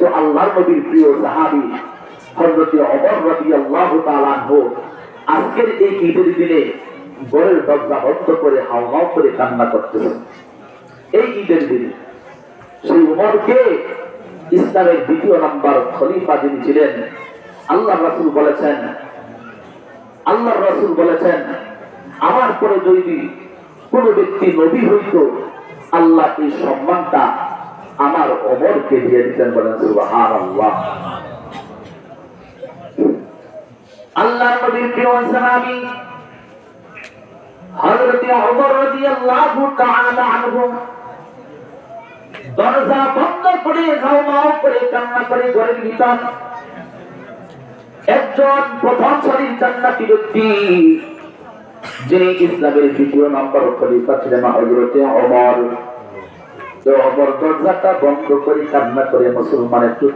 কিন্তু আল্লাহর নবীর প্রিয় সাহাবি হজরত অমর রবি আল্লাহ তালাহ আজকের এই ঈদের দিনে ঘরের দরজা বন্ধ করে, হাও হাও করে কান্না করতেছে। এই ঈদের দিনে সেই উমরকে ইসলামের দ্বিতীয় নাম্বার খলিফা যিনি ছিলেন আল্লাহ রাসুল বলেছেন আল্লাহ রাসুল বলেছেন, আমার পরে যদি কোন ব্যক্তি নবী হইত, আল্লাহ এই সম্মানটা আমার অমরকে দিয়ে দিতেন বলেন সুবাহান আল্লাহ নবীর প্রিয় সাহাবী হযরত ওমর রাদিয়াল্লাহু তাআলা আনহু দরজা বন্ধ করে ঘাউমাও করে, কান্না করে ঘরের ভিতর একজন প্রথম সারির জান্নাতি ব্যক্তি, যিনি ইসলামের দ্বিতীয় নম্বর খলিফা ছিলেন হযরতে ওমর। দরজাটা বন্ধ করে কান্না করে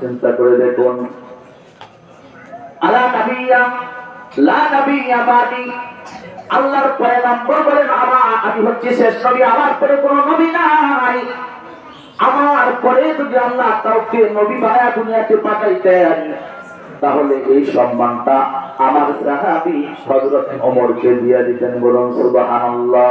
চিন্তা করে দেখুন। আমার পরে যদি আল্লাহ কাউকে নবী পাঠাইতেন, তাহলে এই সম্মানটা আমার সাহাবি হযরত ওমরকে দিয়ে দিতেন বলুন, সুবহানাল্লাহ।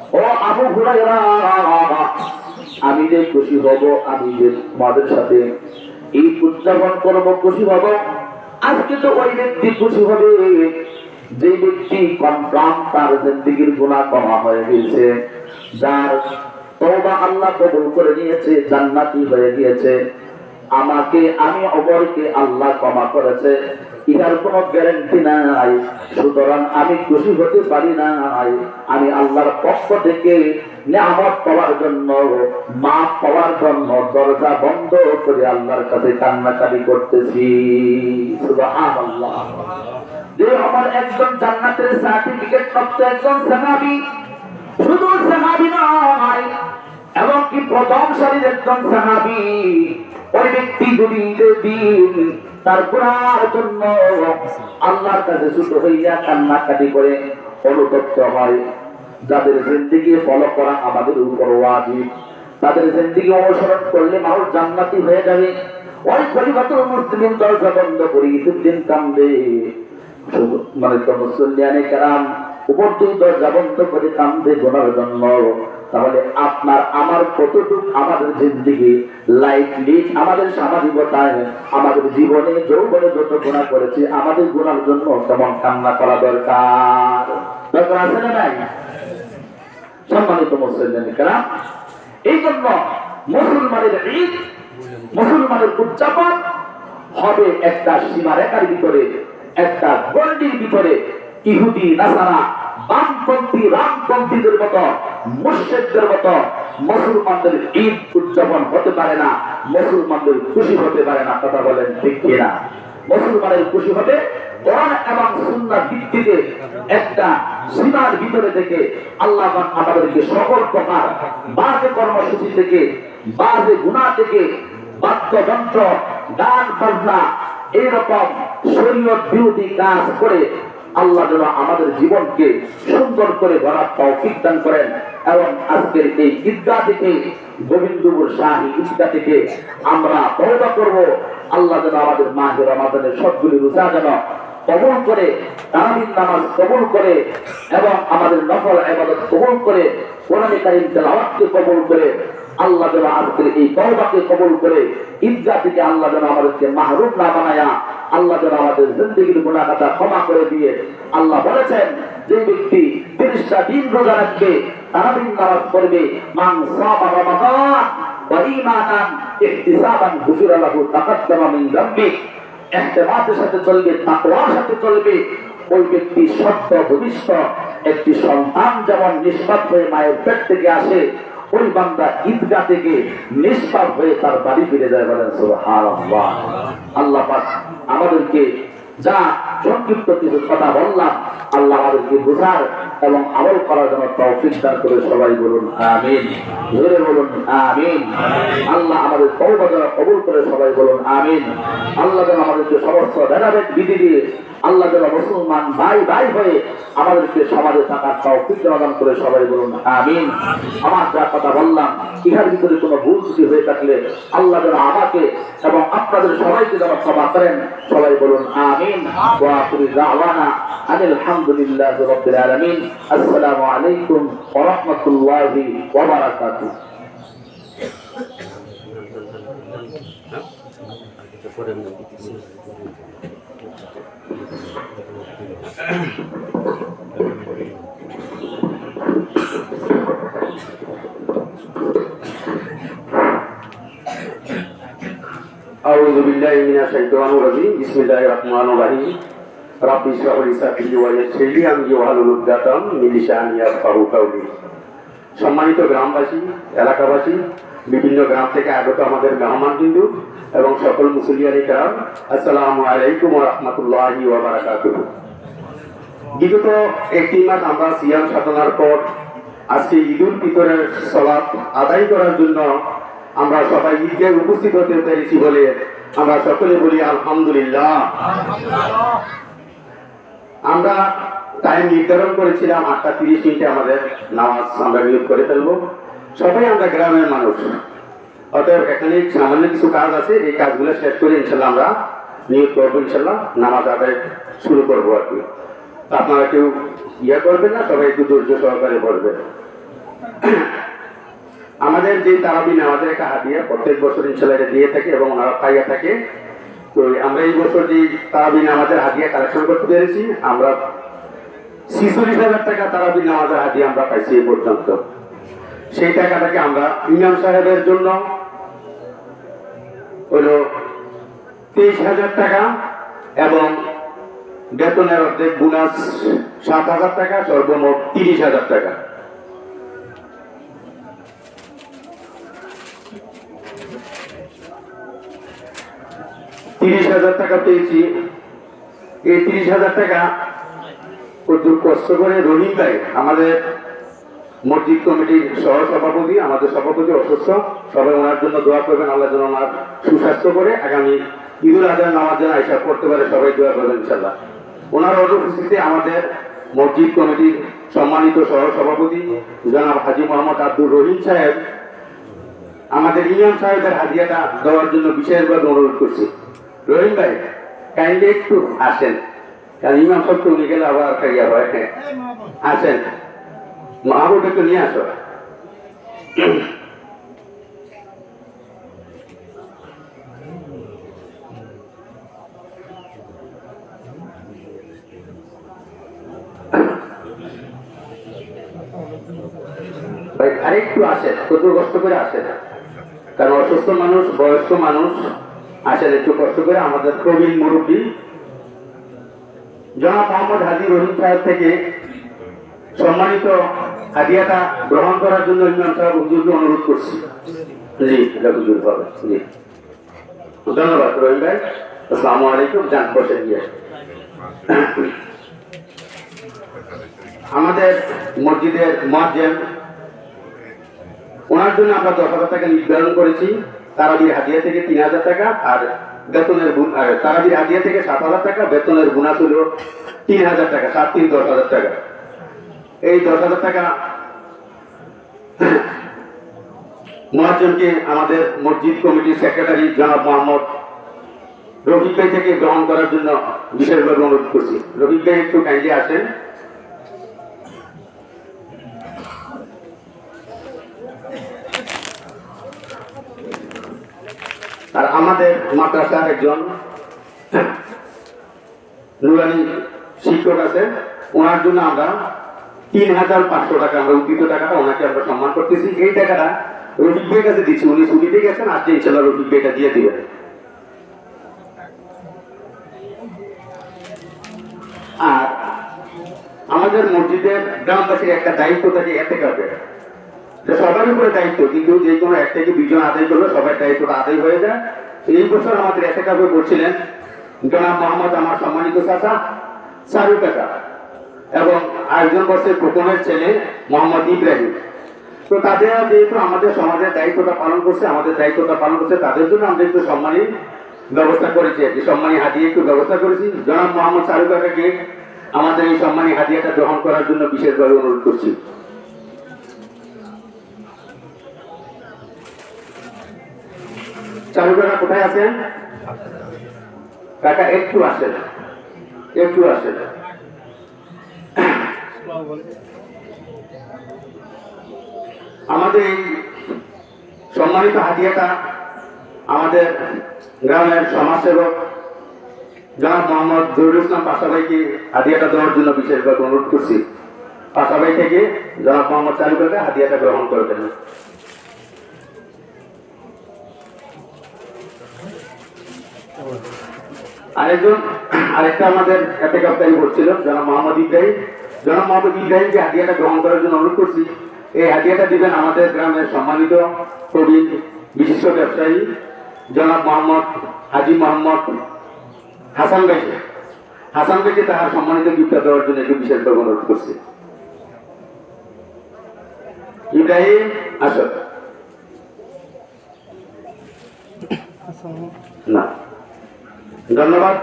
আমি যে খুশি হব, আমি যে তোমাদের সাথে এই উদযাপন করব, খুশি হব। আজকে তো ওই ব্যক্তি খুশি হবে। যে ব্যক্তি কনফার্ম তার জিন্দিগির গুণা কমা হয়ে গেছে যার আল্লাহ কবুল করে নিয়েছে, জান্নাতি হয়ে গিয়েছে। আমাকে, আমি অবরকে আল্লাহ ক্ষমা করেছে। ইহার কোনো গ্যারান্টি নাই। সুতরাং আমি খুশি হতে পারি নাই। আমি আল্লাহর পক্ষ থেকে নিয়ামত পাওয়ার জন্য, মাপ পাওয়ার জন্য দরজা বন্ধ করে আল্লাহর কাছে কান্নাকারি করতেছি। যে আমার একজন জান্নাতের সার্টিফিকেট প্রাপ্ত একজন সাহাবী শুধু সাহাবী নয় এবং কি প্রথম সারির একজন সাহাবী ওই ব্যক্তি দিন তার গুণার জন্য আল্লাহর কাছে ছুটো হইয়া কান্নাকাটি করে অনুতপ্ত হয়। যাদের জিন্দিগি ফলো করা আমাদের উপর ওয়াজিব। তাদের জিন্দিগি অনুসরণ করলে মানুষ জান্নাতি হয়ে যাবে। ওই খলিফাতুল মুসলিম দরজা বন্ধ করে ঈদের দিন শুধু- মানে তো মুসলিয়ানে কারাম উপর দিয়ে দরজা বন্ধ করে কান্দে গোনার জন্য। তাহলে আপনার, আমার কতটুকু আমাদের জিন্দিগি লাইফ লিড আমাদের সামাজিকতায়, আমাদের জীবনে যৌবনে যত গুণা করেছি, আমাদের গুণার জন্য তেমন কান্না করা দরকার। দরকার আছে না নাই? সম্মানিত মুসলিমেরা এই জন্য মুসলমানের ঈদ, মুসলমানের উদযাপন হবে একটা সীমারেখার ভিতরে, একটা গন্ডির ভিতরে, ইহুদি, নাসারা বামপন্থী, রামপন্থীদের মতো, মুর্শেদদের মতো মুসলমানদের ঈদ উদযাপন হতে পারে না, মুসলমানদের খুশি হতে পারে না, কথা বলেন ঠিক কিনা? মুসলমানের খুশি হবে কোরআন এবং সুন্নাহ ভিত্তিতে একটা সীমার ভিতরে থেকে আল্লাহ আমাদেরকে সকল প্রকার বাজে কর্মসূচি থেকে, বাজে গুণা থেকে বাদ্যযন্ত্র, গান বাজনা এইরকম শরীয়ত বিরোধী কাজ করে আল্লাহ যেন আমাদের জীবনকে সুন্দর করে গড়ার তৌফিক দান করেন এবং আজকের এই ঈদগাহ থেকে, গোবিন্দপুর শাহী ঈদগাহ থেকে আমরা তওবা করব। আল্লাহ যেন আমাদের মাহের রমাদানের সবগুলি রোজা যেন কবুল করে, তারাবির নামাজ কবুল করে এবং আমাদের নফল ইবাদত কবুল করে, কোরআন কারীম তেলাওয়াতকে কবুল করে, আল্লাহ যেন আজকের এই তওবাকে কবুল করে ঈদগাহ থেকে আল্লাহ যেন আমাদেরকে মাহরুম না বানায়া আল্লাহ যেন আমাদের জিন্দগির গুণাগাতা ক্ষমা করে দিয়ে আল্লাহ বলেছেন, যে ব্যক্তি তিরিশটা দিন রোজা রাখবে তারাবির নামাজ পড়বে, মান সাথে চলবে ওই ব্যক্তি সত্য একটি সন্তান যেমন হয়ে মায়ের আসে, ওই বান্দা হয়ে তার বাড়ি ফিরে যায় আল্লাহ আমাদেরকে যা কিছু কথা বললাম, আল্লাহ আমাদেরকে বোঝার এবং আমল করার জন্য করে সবাই বলুন, আমিন। জোরে বলুন, আমিন। আল্লাহ আমাদের তওবা যেন কবুল করে সবাই বলুন, আমিন। আল্লাহ যেন আমাদেরকে সমস্ত ভেদাভেদ বিধি দিয়ে আল্লাহ যেন মুসলমান ভাই ভাই হয়ে আমাদেরকে সমাজে থাকার তৌফিক প্রদান করে সবাই বলুন, আমিন। আমার যা কথা বললাম, ইহার ভিতরে কোনো ভুল ত্রুটি হয়ে থাকলে আল্লাহ যেন আমাকে এবং আপনাদের সবাইকে যেন ক্ষমা করেন, সবাই বলুন, আমিন। وآخر دعوانا أن الحمد لله رب العالمين. السلام عليكم ورحمة الله وبركاته. أعوذ بالله من الشيطان الرجيم. بسم الله الرحمن الرحيم. رب اشرح لي صدري ويسر لي أمري واحلل عقدة من لساني يفقهوا قولي সম্মানিত গ্রামবাসী এলাকাবাসী বিভিন্ন গ্রাম থেকে আগত আমাদের মেহমান বিন্দু এবং সকল মুসলিয়ানি গ্রাম আসসালামু আলাইকুম রহমতুল্লাহি ওয়াবারাকাতুহ বিগত একটি মাস আমরা সিয়াম সাধনার পর আজকে ঈদুল ফিতরের সলাপ আদায় করার জন্য আমরা সবাই ঈদগায় উপস্থিত হতে পেরেছি বলে আমরা সকলে বলি আলহামদুলিল্লাহ আমরা টাইম নির্ধারণ করেছিলাম আটটা তিরিশ মিনিটে আমাদের নামাজ আমরা নিয়োগ করে ফেলব। সবাই আমরা গ্রামের মানুষ। অতএব এখানে সামান্য কিছু কাজ আছে, এই কাজগুলো শেষ করে ইনশাল্লাহ আমরা নিয়োগ করব ইনশাল্লাহ, নামাজ আদায় শুরু করব আর কি। আপনারা কেউ ইয়ে করবেন না, সবাই একটু ধৈর্য সহকারে পড়বেন আমাদের যে তারাবিন আমাদের একটা হাদিয়া, প্রত্যেক বছর ইনশাল্লাহ এটা দিয়ে থাকে এবং ওনারা পাইয়া থাকে। তো আমরা এই বছর যে তারাবিন আমাদের হাদিয়া কালেকশন করতে পেরেছি, আমরা ছিচল্লিশ হাজার টাকা তারাবিন আমাদের হাদিয়া আমরা পাইছি এই পর্যন্ত। সেই টাকাটাকে আমরা ইমাম সাহেবের জন্য হলো তেইশ হাজার টাকা এবং বেতনের অর্ধেক বোনাস সাত হাজার টাকা, সর্বমোট তিরিশ হাজার টাকা। তিরিশ হাজার টাকা পেয়েছি। এই তিরিশ হাজার টাকা প্রচুর কষ্ট করে রহিম ভাই আমাদের মসজিদ কমিটির সহ সভাপতি আমাদের সভাপতি অসুস্থ, সবাই ওনার জন্য দোয়া করবেন, আল্লাহ যেন ওনার সুস্বাস্থ্য করে আগামী ঈদুল আজহার নামাজ যেন আইসা করতে পারে, সবাই দোয়া করবেন ইনশাল্লাহ ওনার অনুপস্থিতিতে আমাদের মসজিদ কমিটির সম্মানিত সহ সভাপতি জনাব হাজি মোহাম্মদ আব্দুর রহিম সাহেব আমাদের ইমাম সাহেবের হাদিয়াটা দেওয়ার জন্য বিশেষভাবে অনুরোধ করছি। রহিম ভাই কাইন্ডলি একটু আসেন। কারণ ইমাম সাহেব তো উনি গেলে আবার খাইয়া হয়। হ্যাঁ আসেন। মাহবুব একটু নিয়ে আসো। ভাই, আরেকটু আসেন। কত কষ্ট করে আসেন? কারণ অসুস্থ মানুষ, বয়স্ক মানুষ আসেন একটু কষ্ট করে আমাদের প্রবীণ মুরব্বী জনাব মোহাম্মদ হাজি রহিম সাহেব থেকে সম্মানিত হাদিয়াটা গ্রহণ করার জন্য ইমাম সাহেব হুজুরকে অনুরোধ করছি। জি, এটা হুজুর হবে, জি। ধন্যবাদ রহিম ভাই। আসসালামু আলাইকুম, যান, বসে গিয়ে। আমাদের মসজিদের মসজিদ ওনার জন্য আমরা দশ হাজার টাকা নির্ধারণ করেছি। তারাবির হাতিয়া থেকে তিন হাজার টাকা আর বেতনের গুণ- তারাবির হাতিয়া থেকে সাত হাজার টাকা, বেতনের বোনাস হলো তিন হাজার টাকা, সাত তিন দশ হাজার টাকা। এই দশ হাজার টাকা মহাজনকে আমাদের মসজিদ কমিটির সেক্রেটারি জনাব মোহাম্মদ রফিক ভাই থেকে গ্রহণ করার জন্য বিশেষভাবে অনুরোধ করছি। রফিক ভাই, একটু কাইন্ডলি আসেন। আর আমাদের মাদ্রাসার একজন নুরানি শিক্ষক আছে, ওনার জন্য আমরা তিন হাজার পাঁচশো টাকা, আমরা উদ্দিত টাকাটা ওনাকে আমরা সম্মান করতেছি। এই টাকাটা রফিক ভাইয়ের কাছে দিচ্ছি, উনি ছুটিতে গেছেন, আজকে ইনশাল্লাহ রফিক ভাইটা দিয়ে দিবেন আর আমাদের মসজিদের গ্রামবাসীর একটা দায়িত্ব থাকে এতে কাপে সবার উপরে দায়িত্ব, কিন্তু যে কোনো এক থেকে দুজন আদায় করলে সবার দায়িত্বটা আদায় হয়ে যায়। এই বছর আমাদের এতে কাপে পড়ছিলেন, জনাব মোহাম্মদ আমার সম্মানিত চাচা সারু কাকা এবং আরেকজন বছর খোকনের ছেলে মোহাম্মদ ইব্রাহিম। তো তাদের যেহেতু আমাদের সমাজের দায়িত্বটা পালন করছে, আমাদের দায়িত্বটা পালন করছে, তাদের জন্য আমরা একটু সম্মানী ব্যবস্থা করেছি আর কি, সম্মানী হাতিয়ে একটু ব্যবস্থা করেছি। জনাব মোহাম্মদ সারু কাকাকে আমাদের এই সম্মানী হাদিয়াটা গ্রহণ করার জন্য বিশেষভাবে অনুরোধ করছি। কাকা কোথায় আছেন কাকা একটু আসেন একটু আসেন আমাদের এই সম্মানিত হাতিয়াটা আমাদের গ্রামের সমাজসেবক জনাব মোহাম্মদ জহুরুল ইসলাম পাশাভাইকে হাতিয়াটা দেওয়ার জন্য বিশেষভাবে অনুরোধ করছি। পাশাভাই থেকে জনাব মোহাম্মদ চালু হাতিয়াটা গ্রহণ করবেন আরেকজন আরেকটা আমাদের এতে কাপ্তারি করছিল জনাব মোহাম্মদ ইব্রাহিম। জনাব মোহাম্মদ ইব্রাহিমকে হাতিয়াটা গ্রহণ করার জন্য অনুরোধ করছি। এই হাতিয়াটা দিবেন আমাদের গ্রামের সম্মানিত প্রবীণ বিশিষ্ট ব্যবসায়ী জনাব মোহাম্মদ হাজি মোহাম্মদ হাসান ভাইকে হাসান ভাইকে তাহার সম্মানিত গিফটটা দেওয়ার জন্য একটু বিশেষভাবে অনুরোধ করছি। ইব্রাহিম আসো। না। ধন্যবাদ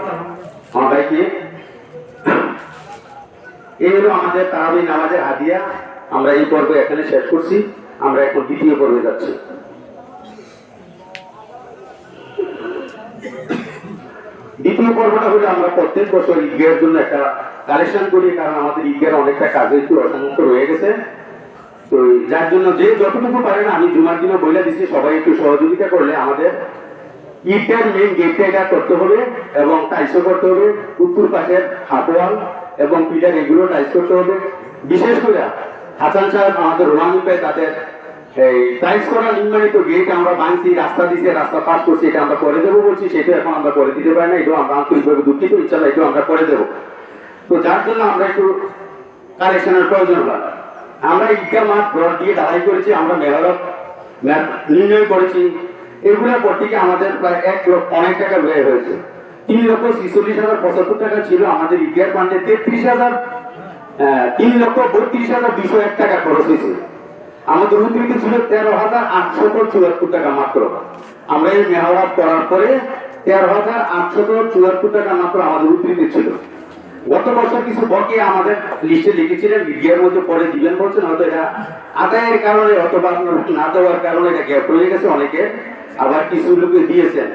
আমার ভাইকে। এই হলো আমাদের তারাবি নামাজের হাদিয়া। আমরা এই পর্ব এখানে শেষ করছি। আমরা এখন দ্বিতীয় পর্বে যাচ্ছি। দ্বিতীয় পর্বটা হলো আমরা প্রত্যেক বছর জন্য একটা কালেকশন করি, কারণ আমাদের ঈদগাহের অনেকটা কাজে একটু অসংখ্য রয়ে গেছে। তো যার জন্য যে যতটুকু পারেন আমি জুমার দিনে বইলা দিচ্ছি সবাই একটু সহযোগিতা করলে আমাদের ইটের মেন গেটটা এটা করতে হবে এবং টাইসও করতে হবে, উত্তর পাশের হাতওয়াল এবং পিলার এগুলো টাইস করতে হবে। বিশেষ করে হাসান সাহেব আমাদের রোমানি তাদের এই টাইস করা নির্মাণিত গেট আমরা বাংছি রাস্তা দিছে, রাস্তা পাস করছি, এটা আমরা করে দেবো বলছি, সেটা এখন আমরা করে দিতে পারি না, এটাও আমরা আন্তরিকভাবে দুঃখিত ইনশাল্লাহ এটাও আমরা করে দেবো। তো যার জন্য আমরা একটু কালেকশনের প্রয়োজন হয়। আমরা ঈদগাহ মাঠ ঘর দিয়ে দাঁড়াই করেছি, আমরা মেহরত নির্ণয় করেছি। এগুলো করতে গিয়ে আমাদের প্রায় এক লক্ষ অনেক টাকা ব্যয় হয়েছে। তিন লক্ষ ছিচল্লিশ হাজার পঁচাত্তর টাকা ছিল আমাদের ঈদগাহ ফান্ডে তেত্রিশ হাজার আহ, তিন লক্ষ বত্রিশ হাজার দুশো এক টাকা খরচ হয়েছে। আমাদের উদ্বৃত্ত ছিল তেরো হাজার আটশত চুয়াত্তর টাকা মাত্র। আমরা এই মেহরাত করার পরে তেরো হাজার আটশত চুয়াত্তর টাকা মাত্র আমাদের উদ্বৃত্ত ছিল। গত বছর কিছু বকে আমাদের লিস্টে লিখেছিলেন, মিডিয়ার মধ্যে পরে দিবেন বলছেন, হয়তো এটা আদায়ের কারণে অথবা না দেওয়ার কারণে এটা গ্যাপ রয়ে গেছে অনেকে আবার কিছু লোকে দিয়েছেন।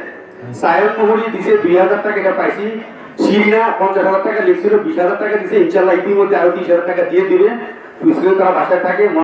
মোহরি দিছে দুই হাজার টাকা এটা পাইছি সিরিয়া পঞ্চাশ হাজার টাকা লিখছিল, বিশ হাজার টাকা দিছে, ইনশাল্লাহ ইতিমধ্যে আরও তিরিশ হাজার টাকা দিয়ে দিবে। তারা বাসায় থাকে